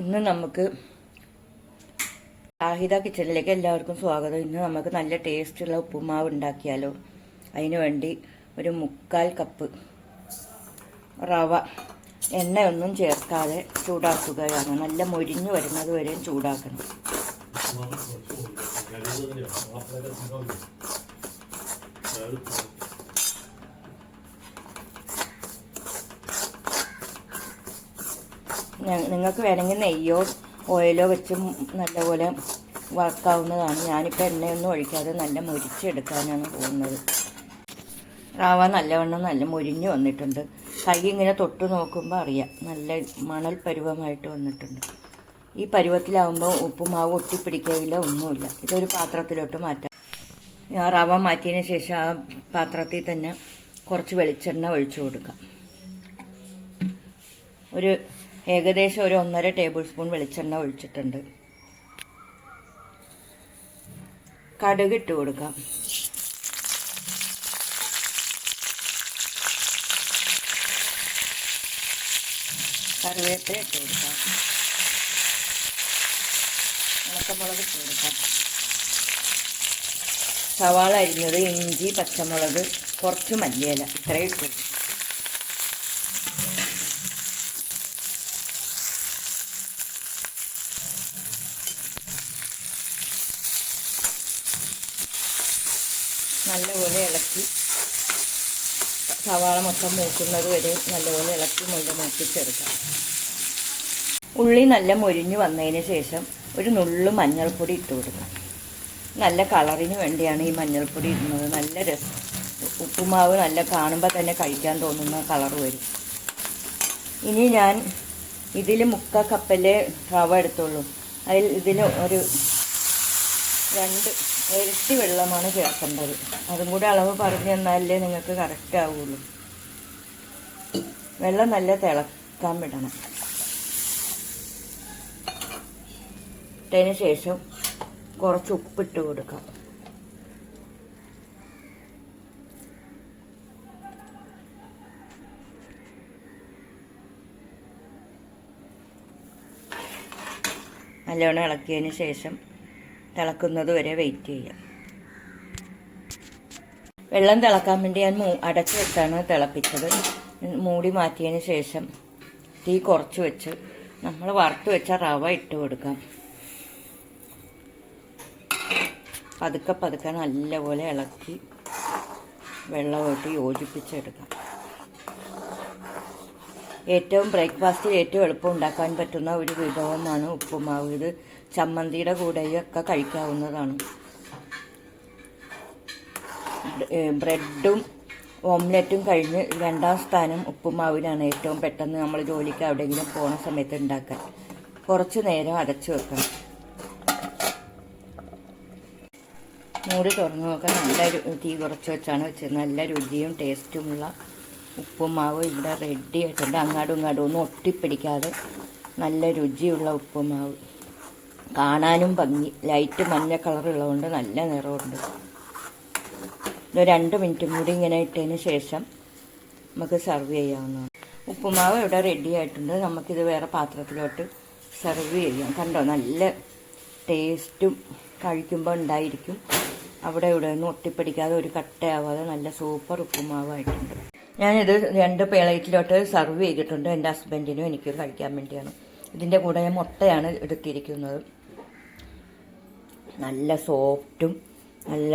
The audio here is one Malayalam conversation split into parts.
ഇന്ന് നമുക്ക് ഷാഹിദ കിച്ചണിലേക്ക് എല്ലാവർക്കും സ്വാഗതം. ഇന്ന് നമുക്ക് നല്ല ടേസ്റ്റുള്ള ഉപ്പുമാവ് ഉണ്ടാക്കിയാലോ. അതിനു വേണ്ടി ഒരു മുക്കാൽ കപ്പ് റവ എണ്ണയൊന്നും ചേർക്കാതെ ചൂടാക്കുകയാണ്. നല്ല മൊരിഞ്ഞു വരുന്നത് വരെയും ചൂടാക്കണം. നിങ്ങൾക്ക് വേണമെങ്കിൽ നെയ്യോ ഓയിലോ വെച്ച് നല്ലപോലെ വറുക്കാവുന്നതാണ്. ഞാനിപ്പോൾ എണ്ണയൊന്നും ഒഴിക്കാതെ നല്ല മുരിച്ചെടുക്കാനാണ് പോകുന്നത്. റാവ നല്ലവണ്ണം നല്ല മുരിഞ്ഞ് വന്നിട്ടുണ്ട്. കൈ ഇങ്ങനെ തൊട്ട് നോക്കുമ്പോൾ അറിയാം. നല്ല മണൽ പരുവമായിട്ട് വന്നിട്ടുണ്ട്. ഈ പരുവത്തിലാവുമ്പോൾ ഉപ്പുമാവ് ഒട്ടിപ്പിടിക്കുകയില്ല ഒന്നുമില്ല. ഇതൊരു പാത്രത്തിലോട്ട് മാറ്റാം. ആ റവ മാറ്റിയതിന് ശേഷം ആ പാത്രത്തിൽ തന്നെ കുറച്ച് വെളിച്ചെണ്ണ ഒഴിച്ചു കൊടുക്കാം. ഒരു ഏകദേശം ഒരു ഒന്നര ടേബിൾ സ്പൂൺ വെളിച്ചെണ്ണ ഒഴിച്ചിട്ടുണ്ട്. കടുക് ഇട്ട് കൊടുക്കാം. കറിവേപ്പില ഇട്ട് കൊടുക്കാം. ഉണക്കമുളക് ഇട്ട് കൊടുക്കാം. സവാള അരിഞ്ഞത് ഇഞ്ചി പച്ചമുളക് കുറച്ച് മല്ലിയില. ഇത്രയും ഇട്ട് കൊടുക്കാം. നല്ലപോലെ ഇളക്കി സവാള മൊത്തം മൂക്കുന്നത് വരെ നല്ലപോലെ ഇളക്കി മുഴുവൻ മൂപ്പിച്ചെടുക്കാം. ഉള്ളി നല്ല മൊരിഞ്ഞു വന്നതിന് ശേഷം ഒരു നുള്ളു മഞ്ഞൾപ്പൊടി ഇട്ട് കൊടുക്കാം. നല്ല കളറിന് വേണ്ടിയാണ് ഈ മഞ്ഞൾപ്പൊടി ഇടുന്നത്. നല്ല രസം. ഉപ്പുമാവ് നല്ല കാണുമ്പോൾ തന്നെ കഴിക്കാൻ തോന്നുന്ന കളർ വരും. ഇനി ഞാൻ ഇതിൽ മുക്ക കപ്പൽ റവ എടുത്തുള്ളൂ. അതിൽ ഇതിൽ ഒരു രണ്ട് ഇരട്ടി വെള്ളമാണ് ചേർക്കേണ്ടത്. അതും കൂടെ അളവ് പറഞ്ഞു തന്നാലേ നിങ്ങൾക്ക് കറക്റ്റ് ആവുള്ളൂ. വെള്ളം നല്ല തിളക്കാൻ വിടണം. ഇട്ടതിന് ശേഷം കുറച്ച് ഉപ്പിട്ട് കൊടുക്കാം. നല്ലോണം ഇളക്കിയതിന് ശേഷം തിളക്കുന്നത് വരെ വെയിറ്റ് ചെയ്യാം. വെള്ളം തിളക്കാൻ വേണ്ടി ഞാൻ അടച്ചു വെച്ചാണ് തിളപ്പിച്ചത്. മൂടി മാറ്റിയതിന് ശേഷം തീ കുറച്ച് വെച്ച് നമ്മൾ വറുത്ത് വെച്ച റവ ഇട്ട് കൊടുക്കാം. പതുക്കെ പതുക്കെ നല്ലപോലെ ഇളക്കി വെള്ളമായിട്ട് യോജിപ്പിച്ചെടുക്കാം. ഏറ്റവും ബ്രേക്ക്ഫാസ്റ്റിൽ ഏറ്റവും എളുപ്പം ഉണ്ടാക്കാൻ പറ്റുന്ന ഒരു വിഭവമാണ് ഉപ്പുമാവ്. ഇത് ചമ്മന്തിയുടെ കൂടെയും ഒക്കെ കഴിക്കാവുന്നതാണ് ബ്രെഡും ഓംലെറ്റും കഴിഞ്ഞ് രണ്ടാം സ്ഥാനം ഉപ്പുമാവിനാണ് ഏറ്റവും പെട്ടെന്ന് നമ്മൾ ജോലിക്ക് എവിടെയെങ്കിലും പോണ സമയത്ത് ഉണ്ടാക്കാൻ. കുറച്ച് നേരം അടച്ചു വെക്കണം. മൂടി തുറന്നു നോക്കാൻ നല്ല തീ കുറച്ച് വെച്ചാണ് വെച്ചത്. നല്ല രുചിയും ടേസ്റ്റുമുള്ള ഉപ്പുമാവ് ഇവിടെ റെഡി ആയിട്ടുണ്ട്. അങ്ങാടും ഇങ്ങാടും ഒന്നും ഒട്ടിപ്പിടിക്കാതെ നല്ല രുചിയുള്ള ഉപ്പുമാവ്. കാണാനും ഭംഗി. ലൈറ്റ് മഞ്ഞ കളറുള്ളതുകൊണ്ട് നല്ല നിറമുണ്ട്. ഇത് രണ്ട് മിനിറ്റും കൂടി ഇങ്ങനെ ഇട്ടതിന് ശേഷം നമുക്ക് സെർവ് ചെയ്യാവുന്നതാണ്. ഉപ്പുമാവ് ഇവിടെ റെഡി ആയിട്ടുണ്ട്. നമുക്കിത് വേറെ പാത്രത്തിലോട്ട് സെർവ് ചെയ്യാം. കണ്ടോ? നല്ല ടേസ്റ്റും കഴിക്കുമ്പോൾ ഉണ്ടായിരിക്കും. അവിടെ ഇവിടെ ഒന്നും ഒട്ടിപ്പിടിക്കാതെ ഒരു കട്ടയാവാതെ നല്ല സൂപ്പർ ഉപ്പുമാവായിട്ടുണ്ട്. ഞാനിത് രണ്ട് പ്ലേറ്റിലോട്ട് സെർവ് ചെയ്തിട്ടുണ്ട്. എന്റെ ഹസ്ബൻഡിനും എനിക്ക് കഴിക്കാൻ വേണ്ടിയാണ്. ഇതിന്റെ കൂടെ മുട്ടയാണ് എടുത്തിരിക്കുന്നത്. നല്ല സോഫ്റ്റും നല്ല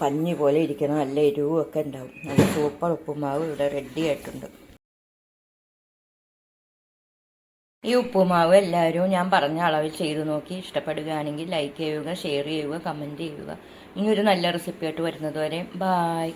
പഞ്ഞി പോലെ ഇരിക്കുന്ന നല്ല എരിവും ഒക്കെ ഉണ്ടാവും. നല്ല സൂപ്പർ ഉപ്പുമാവ് ഇവിടെ റെഡി ആയിട്ടുണ്ട്. ഈ ഉപ്പുമാവ് എല്ലാവരും ഞാൻ പറഞ്ഞ അളവിൽ ചെയ്തു നോക്കി. ഇഷ്ടപ്പെടുകയാണെങ്കിൽ ലൈക്ക് ചെയ്യുക ഷെയർ ചെയ്യുക കമന്റ് ചെയ്യുക. ഇനി ഒരു നല്ല റെസിപ്പിയായിട്ട് വരുന്നത് വരെ. ബായ്